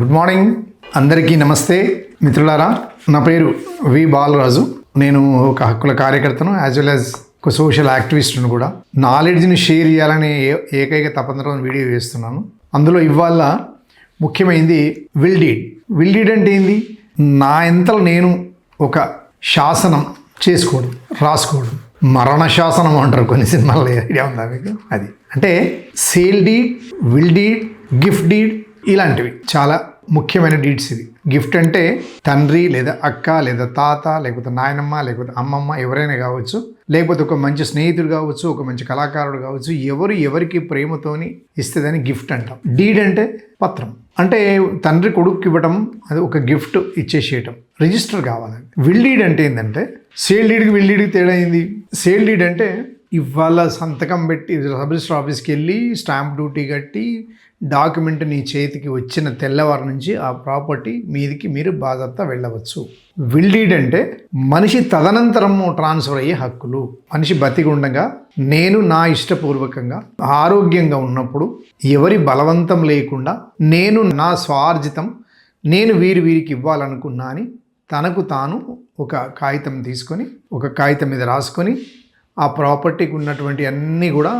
Good morning. అందరికీ నమస్తే. మిత్రులారా నా పేరు వి బాలరాజు. నేను ఒక హక్కుల కార్యకర్తను యాజ్ వెల్ యాజ్ ఒక సోషల్ యాక్టివిస్ట్ను కూడా. నాలెడ్జ్ని షేర్ చేయాలని ఏ- ఏకైక తపంతరం వీడియో వేస్తున్నాను అందులో ఇవాళ ముఖ్యమైనది విల్ డీడ్ విల్ డీడ్ అంటే ఏంది? నా ఎంతలో నేను ఒక శాసనం చేసుకోవడం రాసుకోవడం. మరణ శాసనం అంటారు కొన్ని సినిమాల్లో ఐడియా ఉందా మీకు? అది. అంటే sale deed will deed gift deed ఇలాంటివి. చాలా ముఖ్యమైన డీడ్స్ ఇది. గిఫ్ట్ అంటే తండ్రి లేదా అక్క లేదా తాత లేకపోతే నాయనమ్మ లేకపోతే అమ్మమ్మ ఎవరైనా కావచ్చు లేకపోతే ఒక మంచి స్నేహితుడు కావచ్చు ఒక మంచి కళాకారుడు కావచ్చు ఎవరు ఎవరికి ప్రేమతోని ఇస్తుందని గిఫ్ట్ అంటాం. డీడ్ అంటే పత్రం. అంటే తండ్రి కొడుకు ఇవ్వటం అది ఒక గిఫ్ట్ ఇచ్చేసేయటం. రిజిస్టర్ కావాలి. విల్ డీడ్ అంటే ఏంటంటే సేల్ డీడ్కి విల్ డీడ్కి తేడా అయింది సేల్ డీడ్ అంటే ఇవాళ సంతకం పెట్టి సబ్ రిజిస్టర్ ఆఫీస్కి వెళ్ళి స్టాంప్ డ్యూటీ కట్టి డాక్యుమెంట్ నీ చేతికి వచ్చిన తెల్లవారి నుంచి ఆ ప్రాపర్టీ మీదికి మీరు బాధ్యత వెళ్ళవచ్చు. విల్డీడ్ అంటే మనిషి తదనంతరము ట్రాన్స్ఫర్ అయ్యే హక్కులు. మనిషి బతికి ఉండగా నేను నా ఇష్టపూర్వకంగా ఆరోగ్యంగా ఉన్నప్పుడు ఎవరి బలవంతం లేకుండా నేను నా స్వార్జితం నేను వీరి వీరికి ఇవ్వాలనుకున్నా అని తనకు తాను ఒక కాగితం తీసుకొని ఒక కాగితం మీద రాసుకొని ఆ ప్రాపర్టీకి ఉన్నటువంటి అన్నీ కూడా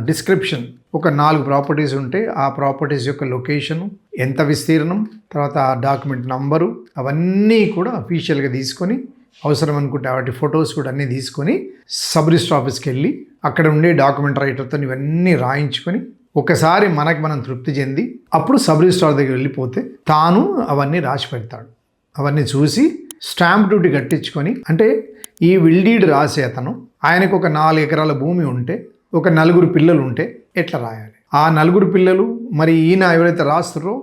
డిస్క్రిప్షన్ ఒక నాలుగు ప్రాపర్టీస్ ఉంటే ఆ ప్రాపర్టీస్ యొక్క లొకేషను ఎంత విస్తీర్ణం తర్వాత ఆ డాక్యుమెంట్ నంబరు అవన్నీ కూడా అఫీషియల్గా తీసుకొని అవసరం అనుకుంటే వాటి ఫొటోస్ కూడా అన్నీ తీసుకొని సబ్ రిజిస్టర్ ఆఫీస్కి వెళ్ళి అక్కడ ఉండే డాక్యుమెంట్ రైటర్తో ఇవన్నీ రాయించుకొని ఒకసారి మనకి మనం తృప్తి చెంది అప్పుడు సబ్ రిజిస్ట్రార్ దగ్గర వెళ్ళిపోతే తాను అవన్నీ రాసి పెడతాడు. అవన్నీ చూసి స్టాంప్ డ్యూటీ కట్టించుకొని అంటే ఈ విల్డీడ్ రాసే అతను ఆయనకు ఒక నాలుగు ఎకరాల భూమి ఉంటే ఒక నలుగురు పిల్లలు ఉంటే ఎట్లా రాయాలి? ఆ నలుగురు పిల్లలు మరి ఈయన ఎవరైతే రాస్తారో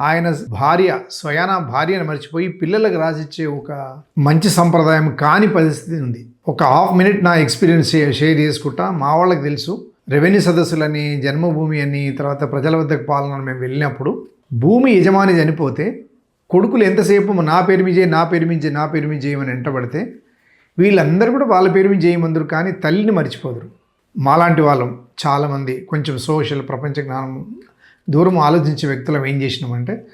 ఆయన భార్య స్వయాన భార్యను మర్చిపోయి పిల్లలకు రాసిచ్చే ఒక మంచి సంప్రదాయం కాని పరిస్థితి ఉంది. ఒక హాఫ్ మినిట్ నా ఎక్స్పీరియన్స్ షేర్ చేసుకుంటా. మా వాళ్ళకి తెలుసు. రెవెన్యూ సదస్సులని జన్మభూమి అని తర్వాత ప్రజల వద్దకు పాలన మేము వెళ్ళినప్పుడు భూమి యజమాని చనిపోతే కొడుకులు ఎంతసేపు నా పేరు మీద నా పేరు మీద నా పేరు మీద చేయమని వెంటబడితే వీళ్ళందరూ కూడా వాళ్ళ పేరు మీద చేయమందరు కానీ తల్లిని మర్చిపోదురు. మాలాంటి వాళ్ళం చాలామంది కొంచెం సోషల్ ప్రపంచ జ్ఞానం దూరం ఆలోచించే వ్యక్తులం ఏం చేసినామంటే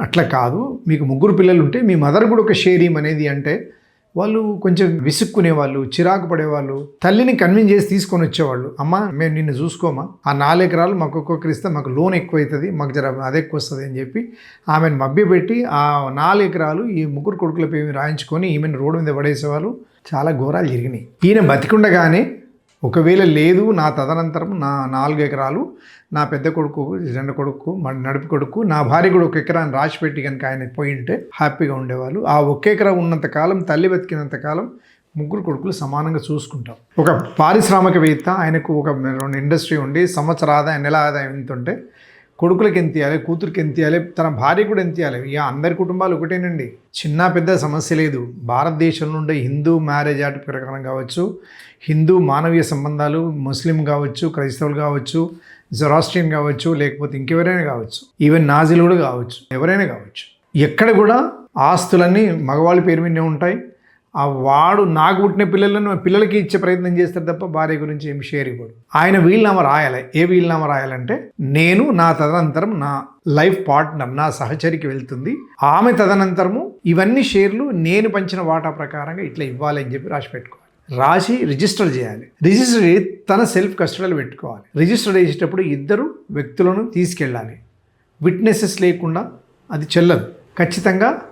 అట్లా కాదు. మీకు ముగ్గురు పిల్లలు ఉంటే మీ మదర్ కూడా ఒక షేరీం అనేది అంటే వాళ్ళు కొంచెం విసుక్కునేవాళ్ళు చిరాకు పడేవాళ్ళు తల్లిని కన్విన్స్ చేసి తీసుకొని వచ్చేవాళ్ళు. అమ్మ మేము నిన్ను చూసుకోమా? ఆ నాలుగు ఎకరాలు మాకు ఒక్కొక్కరు ఇస్తే మాకు లోన్ ఎక్కువ అవుతుంది మాకు జర అది ఎక్కువ వస్తుంది అని చెప్పి ఆమెను మభ్యపెట్టి ఆ నాలుగు ఎకరాలు ఈ ముగ్గురు కొడుకుల పేరు రాయించుకొని ఈమెను రోడ్డు మీద పడేసేవాళ్ళు. చాలా ఘోరాలు జరిగినాయి. ఈయన బతికుండగానే ఒకవేళ లేదు నా తదనంతరం నా నాలుగు ఎకరాలు నా పెద్ద కొడుకు రెండు కొడుకు నడుపు కొడుకు నా భార్య కూడా ఒక ఎకరాన్ని రాసి పెట్టి కనుక ఆయన పోయి ఉంటే హ్యాపీగా ఉండేవాళ్ళు. ఆ ఒక్క ఎకరా ఉన్నంత కాలం తల్లి బతికినంత కాలం ముగ్గురు కొడుకులు సమానంగా చూసుకుంటాం. ఒక పారిశ్రామికవేత్త ఆయనకు ఒక రెండు ఇండస్ట్రీ ఉండి సంవత్సర ఆదాయం నెల ఆదాయం ఎంత ఉంటే కొడుకులకి ఎంత ఇవ్వాలి కూతురికి ఎంత ఇవ్వాలి తన భార్య కూడా ఎంత ఇవ్వాలి ఇక అందరి కుటుంబాలు ఒకటేనండి. చిన్న పెద్ద సమస్య లేదు. భారతదేశంలో ఉండే హిందూ మ్యారేజ్ యాక్ట్ ప్రకారం కావచ్చు హిందూ మానవీయ సంబంధాలు ముస్లిం కావచ్చు క్రైస్తవులు కావచ్చు జొరాస్ట్రియన్ కావచ్చు లేకపోతే ఇంకెవరైనా కావచ్చు ఈవెన్ నాజీలు కూడా కావచ్చు ఎవరైనా కావచ్చు. ఎక్కడ కూడా ఆస్తులన్నీ మగవాళ్ళ పేరు మీదనే ఉంటాయి. ఆ వాడు నాకు పుట్టిన పిల్లలను పిల్లలకి ఇచ్చే ప్రయత్నం చేస్తారు తప్ప భార్య గురించి ఏమి షేర్ ఇవ్వడు. ఆయన వీలునామా రాయాలి. ఏ వీలునామా రాయాలంటే నేను నా తదనంతరం నా లైఫ్ పార్ట్నర్ నా సహచరికి వెళ్తుంది. ఆమె తదనంతరము ఇవన్నీ షేర్లు నేను పంచిన వాటా ప్రకారంగా ఇట్లా ఇవ్వాలి అని చెప్పి రాసి పెట్టుకోవాలి. రాసి రిజిస్టర్ చేయాలి. రిజిస్టర్ చేసి తన సెల్ఫ్ కస్టడీలో పెట్టుకోవాలి. రిజిస్టర్ చేసేటప్పుడు ఇద్దరు వ్యక్తులను తీసుకెళ్ళాలి. విట్నెసెస్ లేకుండా అది చెల్లదు. ఖచ్చితంగా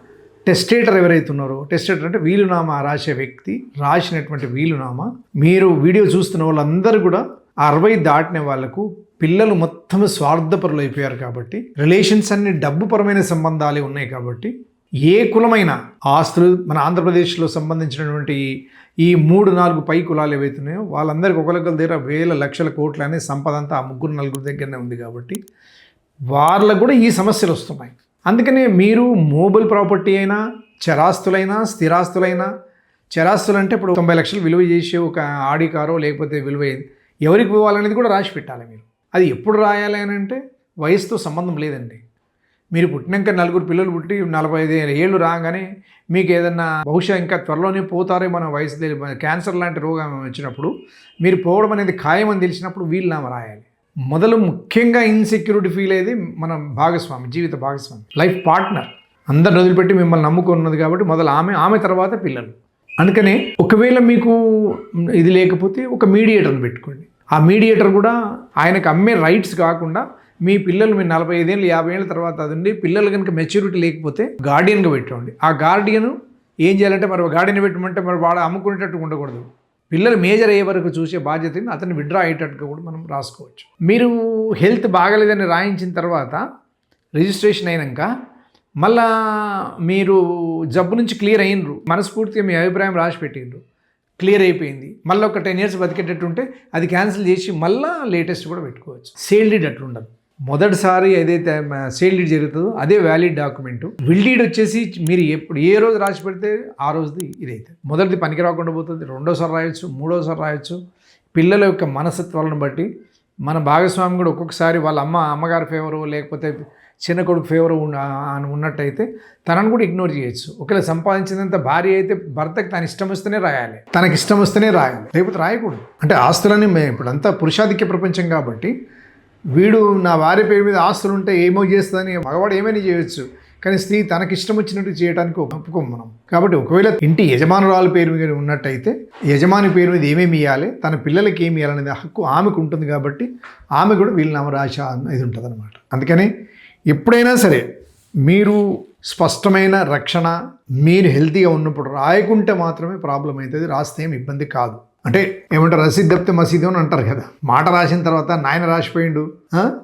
టెస్టేటర్ ఎవరైతే ఉన్నారో టెస్టేటర్ అంటే వీలునామా రాసే వ్యక్తి రాసినటువంటి వీలునామా మీరు వీడియో చూస్తున్న వాళ్ళందరూ కూడా అరవై దాటిన వాళ్ళకు పిల్లలు మొత్తం స్వార్థపరులు అయిపోయారు కాబట్టి రిలేషన్స్ అన్ని డబ్బుపరమైన సంబంధాలే ఉన్నాయి కాబట్టి ఏ కులమైన ఆస్తులు మన ఆంధ్రప్రదేశ్లో సంబంధించినటువంటి ఈ మూడు నాలుగు పై కులాలు ఏవైతున్నాయో వాళ్ళందరికీ ఒకరికొకరి దగ్గర వేల లక్షల కోట్లనే సంపద అంతా ఆ ముగ్గురు నలుగురు దగ్గరనే ఉంది కాబట్టి వాళ్ళకు కూడా ఈ సమస్యలు వస్తున్నాయి. అందుకనే మీరు మోబైల్ ప్రాపర్టీ అయినా చరాస్తులైనా స్థిరాస్తులైనా చరాస్తులు అంటే ఇప్పుడు తొంభై లక్షలు విలువ చేసే ఒక ఆడి కారో లేకపోతే విలువ ఎవరికి పోవాలనేది కూడా రాసి పెట్టాలి మీరు. అది ఎప్పుడు రాయాలి అని అంటే వయసుతో సంబంధం లేదండి. మీరు పుట్టినాక నలుగురు పిల్లలు పుట్టి నలభై ఐదు ఏళ్ళు రాగానే మీకు ఏదన్నా బహుశా ఇంకా త్వరలోనే పోతారే మన వయసు క్యాన్సర్ లాంటి రోగం వచ్చినప్పుడు మీరు పోవడం అనేది ఖాయమని తెలిసినప్పుడు వీలునామా రాయాలి. మొదలు ముఖ్యంగా ఇన్సెక్యూరిటీ ఫీల్ అయ్యేది మన భాగస్వామి జీవిత భాగస్వామి లైఫ్ పార్ట్నర్ అందరిని వదిలిపెట్టి మిమ్మల్ని నమ్ముకున్నది కాబట్టి మొదలు ఆమె ఆమె తర్వాత పిల్లలు. అందుకనే ఒకవేళ మీకు ఇది లేకపోతే ఒక మీడియేటర్ని పెట్టుకోండి. ఆ మీడియేటర్ కూడా ఆయనకు అమ్మే రైట్స్ కాకుండా మీ పిల్లలు మీరు నలభై ఐదేళ్ళు యాభై ఏళ్ళ తర్వాత అది ఉండి పిల్లలు కనుక మెచ్యూరిటీ లేకపోతే గార్డియన్గా పెట్టుకోండి ఆ గార్డియన్ ఏం చేయాలంటే మరి గార్డియన్ పెట్టమంటే మరి వాడు అమ్ముకునేటట్టు ఉండకూడదు. పిల్లలు మేజర్ అయ్యే వరకు చూసే బాధ్యతని అతన్ని విడ్రా అయ్యేటట్టుగా కూడా మనం రాసుకోవచ్చు. మీరు హెల్త్ బాగలేదని రాయించిన తర్వాత రిజిస్ట్రేషన్ అయినాక మళ్ళా మీరు జబ్బు నుంచి క్లియర్ అయినరు మనస్ఫూర్తిగా మీ అభిప్రాయం రాసి పెట్టిండ్రు క్లియర్ అయిపోయింది. మళ్ళీ ఒక టెన్ ఇయర్స్ బతికేటట్టు ఉంటే అది క్యాన్సిల్ చేసి మళ్ళీ లేటెస్ట్ కూడా పెట్టుకోవచ్చు. సేల్ డీడ్ ఉండదు మొదటిసారి ఏదైతే సేల్ డీడ్ జరుగుతుందో అదే వ్యాలిడ్ డాక్యుమెంట్ విల్ డీడ్ వచ్చేసి మీరు ఎప్పుడు ఏ రోజు రాసి పెడితే ఆ రోజుది ఇదైతే. మొదటిది పనికి రాకుండా పోతుంది రెండోసారి రాయొచ్చు మూడోసారి రాయొచ్చు. పిల్లల యొక్క మనస్తత్వాలను బట్టి మన భాగస్వామి కూడా ఒక్కొక్కసారి వాళ్ళ అమ్మ అమ్మగారి ఫేవరు లేకపోతే చిన్న కొడుకు ఫేవర్ ఉన్నట్టయితే తనను కూడా ఇగ్నోర్ చేయొచ్చు. ఒకవేళ సంపాదించినంత భార్య అయితే భర్తకి తన ఇష్టం వస్తేనే రాయాలి. తనకి ఇష్టం వస్తేనే రాయాలి. లేకపోతే రాయకూడదు. అంటే ఆస్తులని మేము ఇప్పుడు అంతా పురుషాధిక్య ప్రపంచం కాబట్టి వీడు నా భార్య పేరు మీద ఆస్తులు ఉంటే ఏమో చేస్తుందని మగవాడు ఏమైనా చేయొచ్చు. కానీ స్త్రీ తనకి ఇష్టం వచ్చినట్టు చేయడానికి ఒప్పుకోం మనం. కాబట్టి ఒకవేళ ఇంటి యజమానురాలు పేరు మీద ఉన్నట్టయితే యజమాని పేరు మీద ఏమేమి ఇవ్వాలి తన పిల్లలకి ఏమి ఇవ్వాలనేది హక్కు ఆమెకు ఉంటుంది కాబట్టి ఆమె కూడా వీళ్ళ నామరాశ ఇది ఉంటుంది అనమాట అందుకని ఎప్పుడైనా సరే మీరు స్పష్టమైన రక్షణ మీరు హెల్తీగా ఉన్నప్పుడు రాయకుంటే మాత్రమే ప్రాబ్లం అవుతుంది రాస్తే ఏం ఇబ్బంది కాదు. అంటే ఏమంటారు రసీద్ తప్పితే మసీదు అని అంటారు కదా. మాట రాసిన తర్వాత నాయన రాసిపోయిండు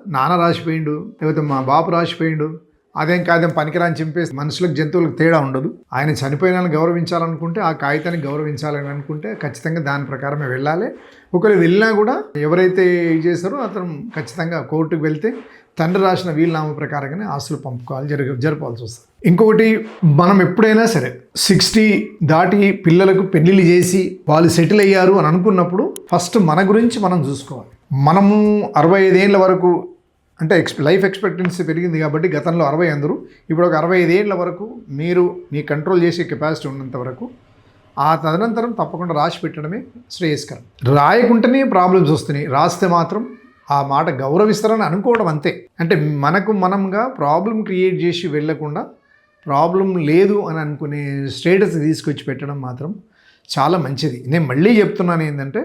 నాన్న రాసిపోయిండు లేకపోతే మా బాపు రాసిపోయిండు అదేం కాదేం పనికిరాని చింపేసి మనుషులకు జంతువులకు తేడా ఉండదు. ఆయన చనిపోయిన గౌరవించాలనుకుంటే ఆ కాగితాన్ని గౌరవించాలని అనుకుంటే ఖచ్చితంగా దాని ప్రకారమే వెళ్ళాలి. ఒకవేళ వెళ్ళినా కూడా ఎవరైతే ఇది చేశారో అతను ఖచ్చితంగా కోర్టుకు వెళ్తే తండ్రి రాసిన వీలునామ ప్రకారంగానే ఆస్తులు పంపుకోవాలి జరగ జరపాల్సి వస్తుంది. ఇంకొకటి మనం ఎప్పుడైనా సరే సిక్స్టీ దాటి పిల్లలకు పెళ్ళిళ్ళు చేసి వాళ్ళు సెటిల్ అయ్యారు అని అనుకున్నప్పుడు ఫస్ట్ మన గురించి మనం చూసుకోవాలి. మనము అరవై ఐదేళ్ళ వరకు అంటే ఎక్స్ లైఫ్ ఎక్స్పెక్టెన్సీ పెరిగింది కాబట్టి గతంలో అరవై అందరూ ఇప్పుడు ఒక అరవై ఐదేళ్ళ వరకు మీరు మీ కంట్రోల్ చేసే కెపాసిటీ ఉన్నంత వరకు ఆ తదనంతరం తప్పకుండా రాసి పెట్టడమే శ్రేయస్కరం. రాయకుంటేనే ప్రాబ్లమ్స్ వస్తున్నాయి. రాస్తే మాత్రం ఆ మాట గౌరవిస్తారని అనుకోవడం అంతే. అంటే మనకు మనంగా ప్రాబ్లం క్రియేట్ చేసి వెళ్ళకుండా ప్రాబ్లం లేదు అని అనుకునే స్టేటస్ తీసుకొచ్చి పెట్టడం మాత్రం చాలా మంచిది. నేను మళ్ళీ చెప్తున్నాను ఏంటంటే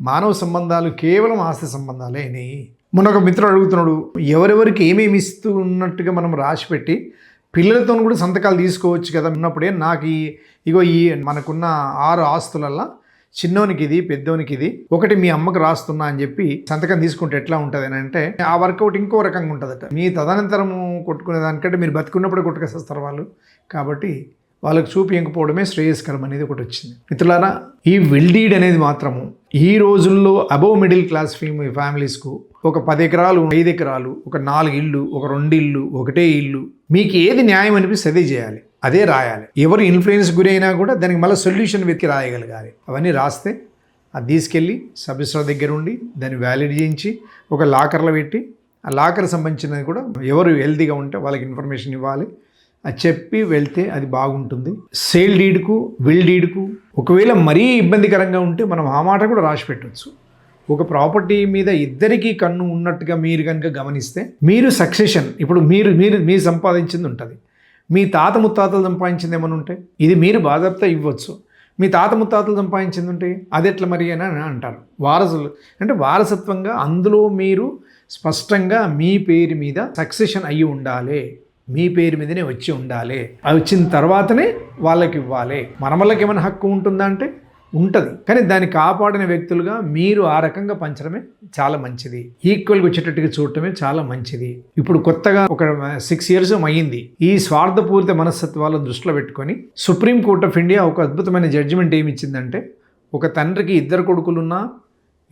మానవ సంబంధాలు కేవలం ఆస్తి సంబంధాలే అని మొన్న ఒక మిత్రుడు అడుగుతున్నాడు ఎవరెవరికి ఏమేమి ఇస్తూ ఉన్నట్టుగా మనం రాసి పెట్టి పిల్లలతో కూడా సంతకాలు తీసుకోవచ్చు కదా ఉన్నప్పుడే నాకు ఈ ఇగో ఈ మనకున్న ఆరు ఆస్తులల్లా చిన్నోనికి ఇది పెద్దోనికి ఇది ఒకటి మీ అమ్మకు రాస్తున్నా అని చెప్పి సంతకం తీసుకుంటే ఎట్లా ఉంటుంది అని అంటే ఆ వర్కౌట్ ఇంకో రకంగా ఉంటుందట. మీ తదనంతరము కొట్టుకునే దానికంటే మీరు బతుకున్నప్పుడు కొట్టుకేసేస్తారు వాళ్ళు. కాబట్టి వాళ్ళకి చూపించకపోవడమే శ్రేయస్కరం అనేది ఒకటి వచ్చింది. మిత్రులారా ఈ విల్డీడ్ అనేది మాత్రము ఈ రోజుల్లో అబోవ్ మిడిల్ క్లాస్ ఫీమ్ ఫ్యామిలీస్కు ఒక పది ఎకరాలు ఐదు ఎకరాలు ఒక నాలుగు ఇల్లు ఒక రెండు ఇల్లు ఒకటే ఇల్లు మీకు ఏది న్యాయం అనిపిస్తే అదే చేయాలి. అదే రాయాలి. ఎవరు ఇన్ఫ్లుయెన్స్ గురైనా కూడా దానికి మళ్ళీ సొల్యూషన్ వెతికి రాయగలగాలి. అవన్నీ రాస్తే అది తీసుకెళ్ళి సబ్ దగ్గర ఉండి దాన్ని వ్యాలిడ్ చేయించి ఒక లాకర్లో పెట్టి ఆ లాకర్ సంబంధించినది కూడా ఎవరు హెల్తీగా ఉంటే వాళ్ళకి ఇన్ఫర్మేషన్ ఇవ్వాలి. అది చెప్పి వెళ్తే అది బాగుంటుంది. సేల్ డీడ్కు విల్ డీడ్కు ఒకవేళ మరీ ఇబ్బందికరంగా ఉంటే మనం ఆ మాట కూడా రాసి పెట్టవచ్చు ఒక ప్రాపర్టీ మీద ఇద్దరికీ కన్ను ఉన్నట్టుగా మీరు కనుక గమనిస్తే మీరు సక్సెషన్ ఇప్పుడు మీరు మీరు మీరు సంపాదించింది ఉంటుంది. మీ తాత ముత్తాతలు సంపాదించింది ఏమైనా ఉంటే? ఇది మీరు బాధ్యత ఇవ్వచ్చు. మీ తాత ముత్తాతలు సంపాదించింది ఉంటే అది ఎట్లా మరి అని అంటారు. వారసులు. అంటే వారసత్వంగా అందులో మీరు స్పష్టంగా మీ పేరు మీద సక్సెషన్ అయ్యి ఉండాలి. మీ పేరు మీదనే వచ్చి ఉండాలి. అది వచ్చిన తర్వాతనే వాళ్ళకి ఇవ్వాలి. మనమల్లకి ఏమైనా హక్కు ఉంటుందా అంటే? ఉంటుంది. కానీ దాన్ని కాపాడిన వ్యక్తులుగా మీరు ఆ రకంగా పంచడమే చాలా మంచిది. ఈక్వల్గా వచ్చేటట్టుగా చూడటమే చాలా మంచిది. ఇప్పుడు కొత్తగా ఒక సిక్స్ ఇయర్స్ అయ్యింది. ఈ స్వార్థపూరిత మనస్తత్వాలను దృష్టిలో పెట్టుకొని సుప్రీం కోర్ట్ ఆఫ్ ఇండియా ఒక అద్భుతమైన జడ్జిమెంట్ ఏమి ఇచ్చిందంటే ఒక తండ్రికి ఇద్దరు కొడుకులున్నా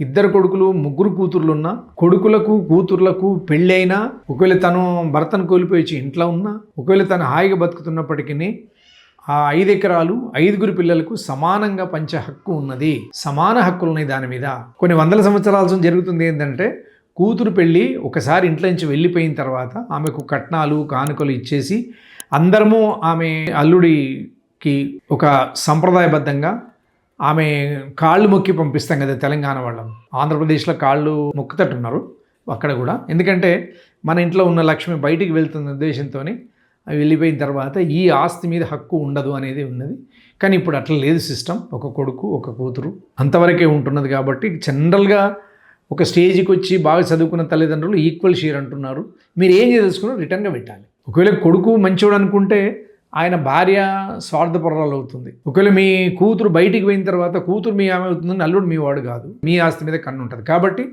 ఇద్దరు కొడుకులు ముగ్గురు కూతుర్లున్నా కొడుకులకు కూతుర్లకు పెళ్ళైనా ఒకవేళ తను భర్తను కోల్పోయి ఇంట్లో ఉన్నా ఒకవేళ తను హాయిగా బతుకుతున్నప్పటికీ ఆ ఐదు ఎకరాలు ఐదుగురు పిల్లలకు సమానంగా పంచే హక్కు ఉన్నది. సమాన హక్కులు ఉన్నాయి దాని మీద. కొన్ని వందల సంవత్సరాల జరుగుతుంది ఏంటంటే కూతురు పెళ్ళి ఒకసారి ఇంట్లో నుంచి వెళ్ళిపోయిన తర్వాత ఆమెకు కట్నాలు కానుకలు ఇచ్చేసి అందరము ఆమె అల్లుడికి ఒక సంప్రదాయబద్ధంగా ఆమె కాళ్ళు మొక్కి పంపిస్తాం కదా తెలంగాణ వాళ్ళం. ఆంధ్రప్రదేశ్లో కాళ్ళు మొక్కుతట్టున్నారు అక్కడ కూడా. ఎందుకంటే మన ఇంట్లో ఉన్న లక్ష్మి బయటికి వెళ్తున్న ఉద్దేశంతో వెళ్ళిపోయిన తర్వాత ఈ ఆస్తి మీద హక్కు ఉండదు అనేది ఉన్నది. కానీ ఇప్పుడు అట్లా లేదు సిస్టమ్. ఒక కొడుకు ఒక కూతురు అంతవరకే ఉంటున్నది కాబట్టి జనరల్గా ఒక స్టేజ్కి వచ్చి బాగా చదువుకున్న తల్లిదండ్రులు ఈక్వల్ షేర్ అంటున్నారు. మీరు ఏం చేయదలుచుకున్నా రిటర్న్గా పెట్టాలి. ఒకవేళ కొడుకు మంచివాడు అనుకుంటే ఆయన భార్య స్వార్థపరాలు అవుతుంది. ఒకవేళ మీ కూతురు బయటికి పోయిన తర్వాత కూతురు మీ ఆమె అవుతుంది అల్లుడు మీ వాడు కాదు. మీ ఆస్తి మీద కన్ను ఉంటుంది. కాబట్టి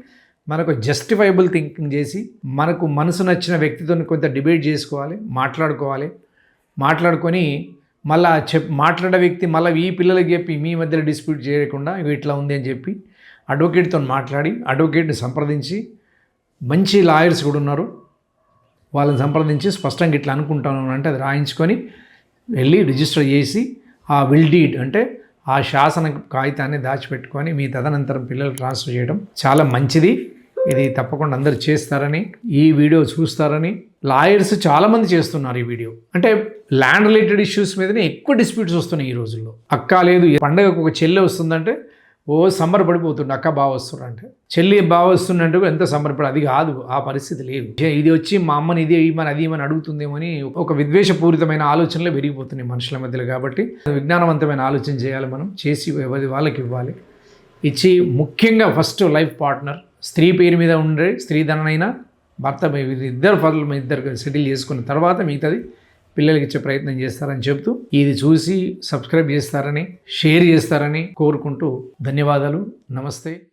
మనకు జస్టిఫైబుల్ థింకింగ్ చేసి మనకు మనసు నచ్చిన వ్యక్తితో కొంత డిబేట్ చేసుకోవాలి మాట్లాడుకోవాలి. మాట్లాడుకొని మళ్ళా చెప్ మాట్లాడే వ్యక్తి మళ్ళీ ఈ పిల్లలకి చెప్పి మీ మధ్యలో డిస్ప్యూట్ చేయకుండా ఇగో ఇట్లా ఉంది అని చెప్పి అడ్వకేట్తో మాట్లాడి అడ్వకేట్ని సంప్రదించి మంచి లాయర్స్ కూడా ఉన్నారు. వాళ్ళని సంప్రదించి స్పష్టంగా ఇట్లా అనుకుంటాను అంటే అది రాయించుకొని వెళ్ళి రిజిస్టర్ చేసి ఆ విల్ డీడ్ అంటే ఆ శాసన కాగితాన్ని దాచిపెట్టుకొని మీ తదనంతరం పిల్లలు ట్రాన్స్ఫర్ చేయడం చాలా మంచిది. ఇది తప్పకుండా అందరు చేస్తారని ఈ వీడియో చూస్తారని లాయర్స్ చాలామంది చేస్తున్నారు ఈ వీడియో. అంటే ల్యాండ్ రిలేటెడ్ ఇష్యూస్ మీదనే ఎక్కువ డిస్ప్యూట్స్ వస్తున్నాయి ఈ రోజుల్లో. అక్క లేదు పండగకు ఒక చెల్లె వస్తుందంటే ఓ సంబరపడిపోతుండే అక్క బాగా వస్తుందంటే చెల్లి బాగా వస్తుండే ఎంత సంబరపడి అది కాదు ఆ పరిస్థితి లేదు. ఇది వచ్చి మా అమ్మని ఇది ఇవ్వమని అది ఇవ్వమని అడుగుతుందేమో అని ఒక విద్వేషపూరితమైన ఆలోచనలు పెరిగిపోతున్నాయి మనుషుల మధ్యలో కాబట్టి విజ్ఞానవంతమైన ఆలోచన చేయాలి మనం చేసి ఎవరి వాళ్ళకి ఇవ్వాలి. ఇచ్చి ముఖ్యంగా ఫస్ట్ లైఫ్ పార్ట్నర్ స్త్రీ పేరు మీద ఉండే స్త్రీధనైనా భర్త ఇద్దరు పనులు ఇద్దరు సెటిల్ చేసుకున్న తర్వాత మిగతాది పిల్లలకి ఇచ్చే ప్రయత్నం చేస్తారని చెప్తూ ఇది చూసి సబ్స్క్రైబ్ చేస్తారని షేర్ చేస్తారని కోరుకుంటూ ధన్యవాదాలు. నమస్తే.